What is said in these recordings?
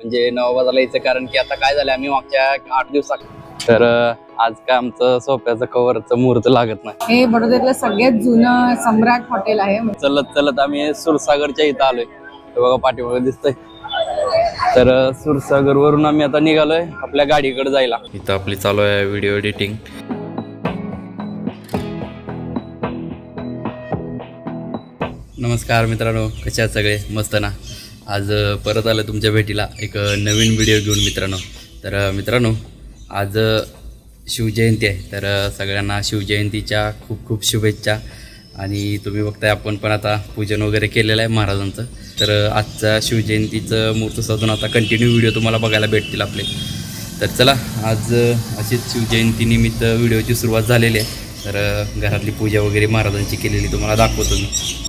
म्हणजे नवाबाजाला यायचं कारण की आता काय झालं आम्ही मागच्या आठ दिवसात तर आज काय आमचं सोप्याचं कवरचं मुहूर्त लागत नाही. हे बडोद्यातलं सगळ्यात जुनं सम्राट हॉटेल आहे. चलत चलत आम्ही सुरसागरच्या इथं आलोय. बघा पाठीमागे दिसतंय. तर सुरसागर वरून आम्ही आता निघालोय आपल्या गाडीकडे जायला. इथं आपली चालू आहे व्हिडिओ एडिटिंग नमस्कार मित्रांनो कसे आहात सगळे? मस्त ना? आज परत आलं तुमच्या भेटीला एक नवीन व्हिडिओ घेऊन मित्रांनो. तर मित्रांनो आज शिवजयंती आहे. तर सगळ्यांना शिवजयंतीच्या खूप खूप शुभेच्छा. आणि तुम्ही बघताय आपण पण आता पूजन वगैरे केलेलं आहे महाराजांचं. तर आजचा शिवजयंतीचं मूर्त साधून आता कंटिन्यू व्हिडिओ तुम्हाला बघायला भेटतील आपले. तर चला आज अशीच शिवजयंतीनिमित्त व्हिडिओची सुरुवात झालेली आहे. तर घरातली पूजा वगैरे महाराजांची केलेली तुम्हाला दाखवतो मी.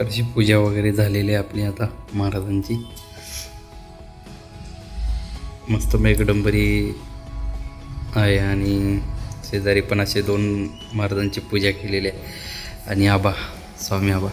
तर अशी पूजा वगैरे झालेली आहे आपली आता महाराजांची. मस्त मेघडंबरी आहे आणि शेजारी पण असे दोन महाराजांची पूजा केलेली आहे. आणि आबा स्वामी आबा.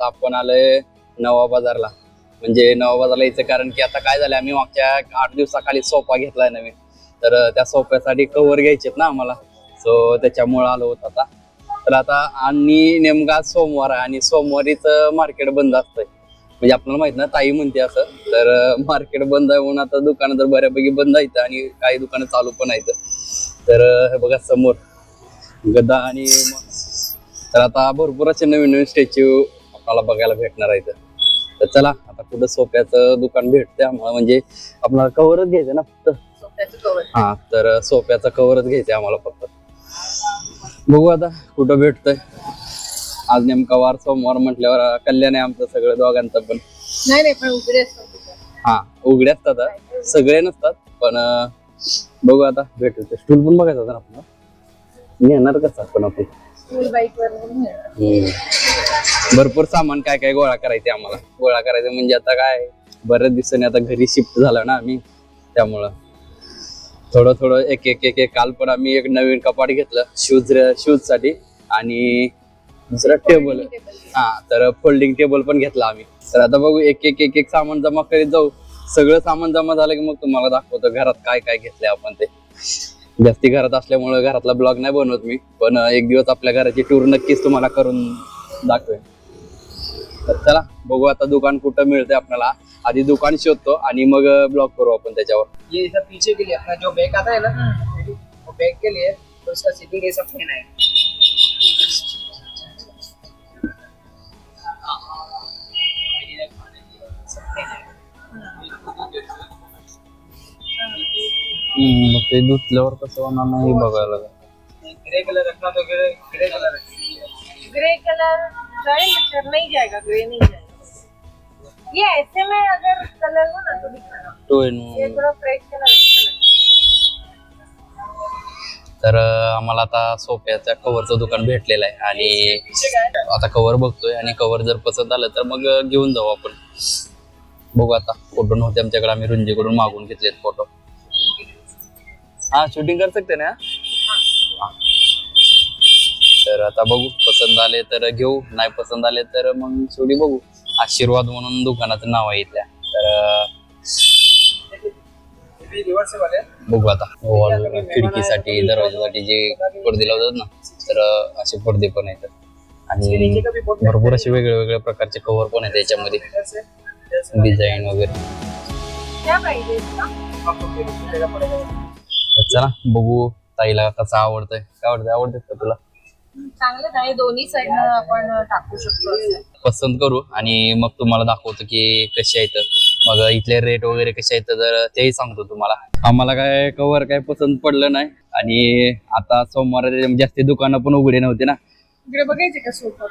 आता आपण आलोय नवा बाजारला. म्हणजे नवा बाजारला यायचं कारण की आता काय झालं आम्ही मागच्या आठ दिवसाखाली सोफा घेतलाय नवीन. तर त्या सोफ्यासाठी कव्हर घ्यायचेत ना आम्हाला. सो त्याच्यामुळे आलो होत आता. तर आता आणि नेमका आज सोमवार आहे आणि सोमवारीच मार्केट बंद असतंय. म्हणजे आपल्याला माहीत ना ताई म्हणते असं. तर मार्केट बंद आहे म्हणून आता दुकानं तर बऱ्यापैकी बंद आहेत आणि काही दुकानं चालू पण आहेत. तर हे बघा समोर. गदा आणि तर आता भरपूर असे नवीन नवीन स्टॅच्यू आपल्याला बघायला भेटणार आहेत तर चला आता कुठं सोप्याचं दुकान भेटते आम्हाला. म्हणजे आपल्याला कवरच घ्यायचं ना फक्त? हा तर सोप्याचं कवरच घ्यायचं आम्हाला फक्त. बघू आता कुठं भेटतंय. आज नेमका वार सोमवार म्हटल्यावर कल्याण आहे आमचं सगळं दोघांचं पण. नाही नाही पण उघडे. हा उघडे असतात. सगळे नसतात पण बघू आता भेटू स्टूल पण बघायचं होतं ना आपण नेणार कसं आपण आपण? भरपूर सामान काय काय गोळा करायचे आम्हाला. गोळा करायचं म्हणजे आता काय बऱ्याच दिवसांनी आता घरी शिफ्ट झालं ना आम्ही. त्यामुळं. थोडं थोडं एक एक एक एक काल पण आम्ही एक नवीन कपाट घेतलं शूज शूजसाठी. आणि दुसरं टेबल हा तर फोल्डिंग टेबल पण घेतला आम्ही. तर आता बघू एक एक एक एक सामान जमा करीत जाऊ. सगळं सामान जमा झालं की मग तुम्हाला दाखवतो घरात काय काय घेतलंय आपण ते. जास्ती घरात असल्यामुळे घरातला ब्लॉग नाही बनवत मी. पण एक दिवस आपल्या घराची टूर नक्कीच तुम्हाला करून दाखवेन. तर चला बघू आता दुकान कुठं मिळतंय आपल्याला. आधी दुकान शोधतो आणि मग ब्लॉग करू आपण त्याच्यावर. ये इधर पीछे के लिए अपना जो बैग आता है ना वो बैग के लिए तो इसका सीटिंग ये सब फैन है ते धुतल्यावर कसं होणार नाही बघायला ग्रे कलर रखना तो grey grey colour grey colour जाएगा सर नहीं जाएगा ग्रे नहीं जाएगा। ये ऐसे में अगर कलर हो ना तो दिखाना ये थोड़ा फ्रेश कलर अच्छा तर आम्हाला आता सोफ्याच्या कव्हरचं दुकान भेटलेलं आहे आणि आता कव्हर बघतोय आणि कव्हर जर पसंत आलं तर मग घेऊन जाऊ आपण. बघू आता फोटो नव्हते आमच्याकडे आम्ही रुंजीकडून मागून घेतलेत फोटो हा शूटिंग कर सकते ना. तर आता बघू पसंत आले तर घेऊ नाही पसंत आले तर मग शेवटी बघू. आशीर्वाद म्हणून दुकानाचं नाव आहे इथल्या. तर बघू आता. वॉल खिडकीसाठी दरवाजासाठी जे पडदे लावतात ना तर असे पडदे पण आहेत. आणि भरपूर असे वेगळे वेगळे प्रकारचे कव्हर पण आहेत याच्यामध्ये. डिझाईन वगैरे. चला बघू ताईला कसं आवडतंय. काय आवडतंय आवडते का तुला? चांगलं आहे. दोन्ही साईडनं आपण टाकू शकतो असं. पसंत करू आणि मग तुम्हाला दाखवतो की कसे आहेत मग इथले रेट वगैरे कसे आहेत तर तेही सांगतो तुम्हाला. आम्हाला काय कवर काय पसंत पडलं नाही. आणि आता सोमवार जास्ती दुकानं पण उघडे नव्हते ना. इकडे बघायचे का सोफा?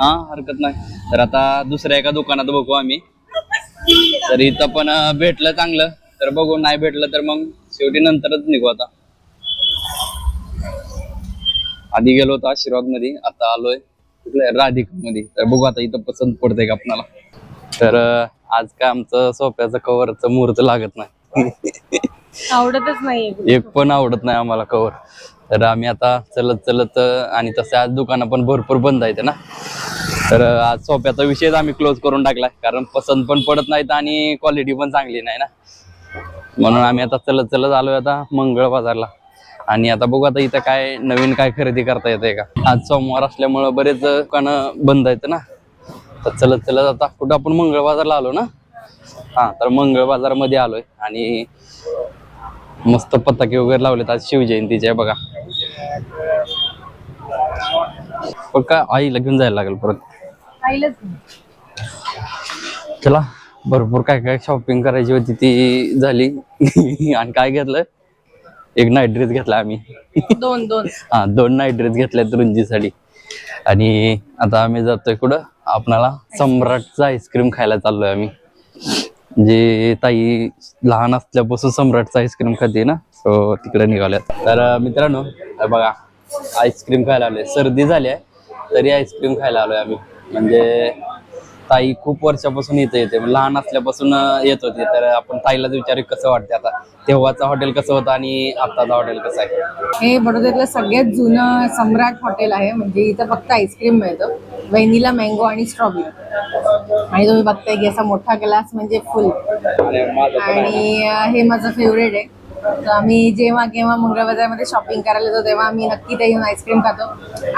हा हरकत नाही. तर आता दुसऱ्या एका दुकानात बघू आम्ही. तर इथं पण अं, भेटलं चांगलं. तर बघू नाही भेटलं तर मग शेवटी नंतरच निघू आता. आधी गेलो होतो आशीर्वादमध्ये आता आलोय कुठल्या? राधिकमध्ये तर बघू आता इथं पसंत पडतंय का आपणाला. तर आज काय आमचं सोप्याचं कवरचं मुहूर्त लागत नाही. आवडतच नाहीये एक पण आवडत नाही आम्हाला कवर तर आम्ही आता चलत चलत आणि तसे आज दुकानं पण भरपूर बंद आहेत ना? तर आज सोप्याचा विषयच आम्ही क्लोज करून टाकलाय. कारण पसंत पण पडत नाहीत आणि क्वालिटी पण चांगली नाही ना. म्हणून आम्ही आता चलत चलत आलोय आता मंगळ बाजारला. आणि आता बघू आता इथं काय नवीन काय खरेदी करता येते का? आज सोमवार असल्यामुळं बरेच दुकानं बंद आहेत ना. तर चलत चलत आता कुठं आपण मंगळ बाजारला आलो ना? हा तर मंगळ बाजारमध्ये आलोय. आणि मस्त पताके वगैरे लावलेत. आज शिवजयंतीचे बघा. पण काय आईला घेऊन जायला लागेल परत? चला भरपूर काय काय शॉपिंग करायची होती ती झाली. आणि काय घेतलं? एक नाईट ड्रेस घेतला आम्ही. दोन दोन. हा दोन नाईट ड्रेस घेतल्यात रुंजीसाठी. आणि आता आम्ही जातोय कुठं? आपणाला सम्राटचा आईस्क्रीम खायला चाललोय आम्ही. जे ताई लहान असल्यापासून सम्राटचा आईस्क्रीम खाते ना सो तिकडे निघाल्यात. तर मित्रांनो बघा आईस्क्रीम खायला आलोय. सर्दी झाली आहे तरी आईस्क्रीम खायला आलोय आम्ही. म्हणजे ताई खूप वर्षापासून इथं येते. लहान असल्यापासून येत होती. तर आपण ताईलाच विचारू कसं वाटते आता? तेव्हाचं हॉटेल कसं होतं आणि आत्ताचं हॉटेल कसं आहे? हे बडोद्यातलं सगळ्यात जुनं सम्राट हॉटेल आहे. म्हणजे इथं फक्त आईस्क्रीम मिळतं. व्हॅनिला मँगो आणि स्ट्रॉबेरी. आणि तुम्ही बघताय की असा मोठा ग्लास म्हणजे फुल आणि हे माझं फेवरेट आहे. तर आम्ही जेव्हा केव्हा मंगळ बाजारमध्ये शॉपिंग करायला येतो तेव्हा आम्ही नक्की ते येऊन आईस्क्रीम खातो.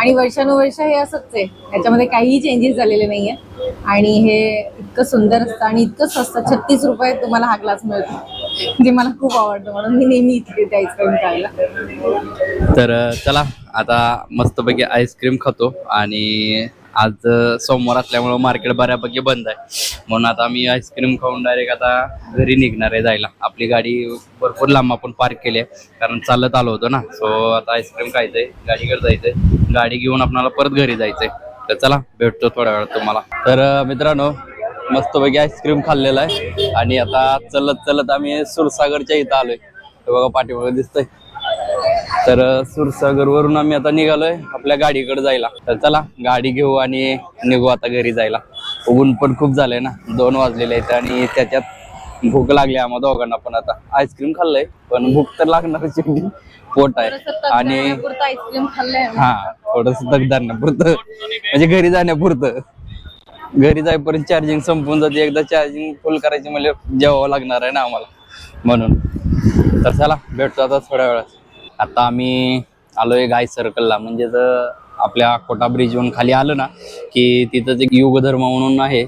आणि वर्षानुवर्ष हे असंच आहे. ह्याच्यामध्ये काहीही चेंजेस झालेले नाही आहे आणि हे इतकं सुंदर असतं आणि इतकं स्वस्त छत्तीस रुपयात तुम्हाला हा ग्लास मिळतो जे मला खूप आवडतं. म्हणून मी नेहमी इथे ते आईस्क्रीम खायला. तर चला आता मस्तपैकी आईस्क्रीम खातो आणि आज सोमवार असल्यामुळं मार्केट बऱ्यापैकी बंद आहे. म्हणून आता आम्ही आईस्क्रीम खाऊन डायरेक्ट आता घरी निघणार आहे जायला. आपली गाडी भरपूर लांब आपण पार्क केली आहे. कारण चालत आलो होतो ना. सो आता आईस्क्रीम खायचंय गाडीकडे जायचंय. गाडी घेऊन आपल्याला परत घरी जायचंय. तर चला भेटतो थोड्या वेळ तुम्हाला. तर मित्रांनो मस्तपैकी आईस्क्रीम खाल्लेला आहे. आणि आता चलत चलत आम्ही सुरसागरच्या इथं आलोय. बघा पाठीमागे दिसतंय. तर सुरसागर वरून आम्ही आता निघालोय आपल्या गाडीकडे जायला. तर चला गाडी घेऊ आणि निघू आता घरी जायला. ऊन पण खूप झालंय ना दोन वाजलेले आहेत आणि त्याच्यात भूक लागली आम्हा दोघांना पण आता. आईस्क्रीम खाल्लंय पण भूक तर लागणारच आहे. पोट आहे. आणि आईस्क्रीम खाल्लंय हा थोडस तगदारण्यापुरतं म्हणजे घरी जाण्यापुरतं. घरी जाईपर्यंत चार्जिंग संपून जाते. एकदा चार्जिंग फुल करायची म्हणजे जेवावं लागणार आहे ना आम्हाला. म्हणून. तर चला भेटतो आता थोड्या वेळात. आता आम्ही आलोय गाय सर्कलला म्हणजे जर आपल्या कोटा ब्रिजवरून खाली आलं ना की तिथं एक युगधर्म म्हणून आहे.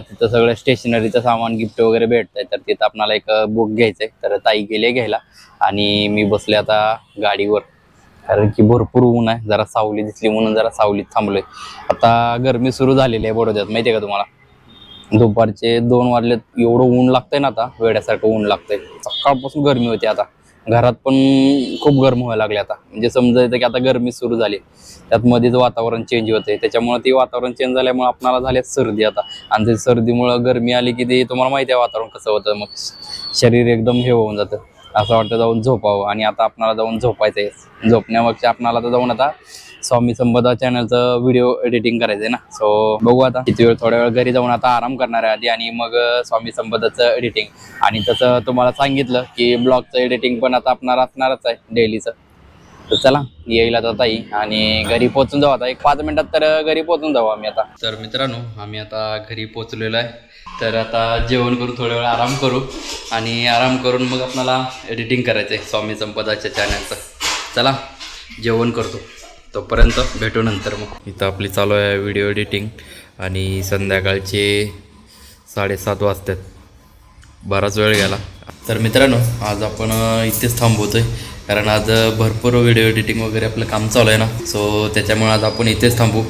तिथं सगळं स्टेशनरीचं सामान गिफ्ट वगैरे भेटतंय. तर तिथं आपणाला एक बुक घ्यायचंय. तर ताई गेले घ्यायला. आणि मी बसले आता गाडीवर. कारण की भरपूर ऊन आहे. जरा सावली दिसली म्हणून जरा सावलीत थांबलोय. आता गरमी सुरू झालेली आहे बडोद्यात. माहितीये का तुम्हाला? दुपारचे दोन वाजलेत. एवढं ऊन लागतंय ना आता. वेड्यासारखं ऊन लागतंय. सकाळपासून गरमी होती आता. घरात पण खूप गरम व्हायला लागले आता. म्हणजे समजा येतं की आता गरमी सुरू झाली. त्यात मध्येच वातावरण चेंज होते त्याच्यामुळे ते वातावरण चेंज झाल्यामुळे आपणाला झाल्यात सर्दी आता. आणि ते सर्दीमुळं गरमी आली की ते तुम्हाला माहिती आहे वातावरण कसं होतं. मग शरीर एकदम हे होऊन जातं. असं वाटतं जाऊन झोपावं. आणि आता आपणाला जाऊन झोपायचं आहे झोपण्यामागच्या आपणाला तर जाऊन आता स्वामी संपदा चॅनलचं व्हिडिओ एडिटिंग करायचंय ना. सो बघू आता. किती वेळ थोड्या वेळ घरी जाऊन आता आराम करणार आहे आधी आणि मग स्वामी संपदाचं एडिटिंग आणि तसं तुम्हाला सांगितलं की ब्लॉगचं एडिटिंग पण आता आपणार असणारच आहे डेलीचं तर चला येईल आता ताई. आणि घरी पोहोचून जाऊ आता. एक पाच मिनिटात तर घरी पोहोचून जाऊ आम्ही आता. तर मित्रांनो आम्ही आता घरी पोहोचलेलो आहे. तर आता जेवण करून थोड्या वेळ आराम करू. आणि आराम करून मग आपल्याला एडिटिंग करायचं आहे स्वामी संपदाच्या चॅनलचं चला जेवण करतो. तोपर्यंत भेटू नंतर मग. इथं आपली चालू आहे व्हिडिओ एडिटिंग आणि संध्याकाळचे साडेसात वाजतात. बराच वेळ गेला. तर मित्रांनो आज आपण इथेच थांबवतो आहे कारण आज भरपूर व्हिडिओ एडिटिंग वगैरे आपलं काम चालू आहे ना. सो त्याच्यामुळे आज आपण इथेच थांबू.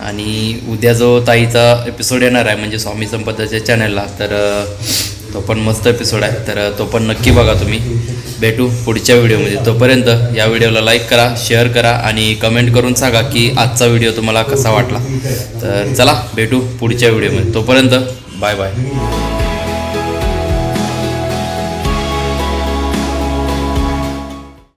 आणि उद्या जो ताईचा एपिसोड येणार आहे म्हणजे स्वामी संपदाच्या चॅनलला तर तो पण मस्त एपिसोड आहे. तर तो पण नक्की बघा तुम्ही. भेटू पुढच्या व्हिडिओमध्ये तोपर्यंत या व्हिडिओला लाईक करा शेअर करा आणि कमेंट करून सांगा की आजचा व्हिडिओ तुम्हाला कसा वाटला. तर चला भेटू पुढच्या व्हिडिओमध्ये तोपर्यंत बाय बाय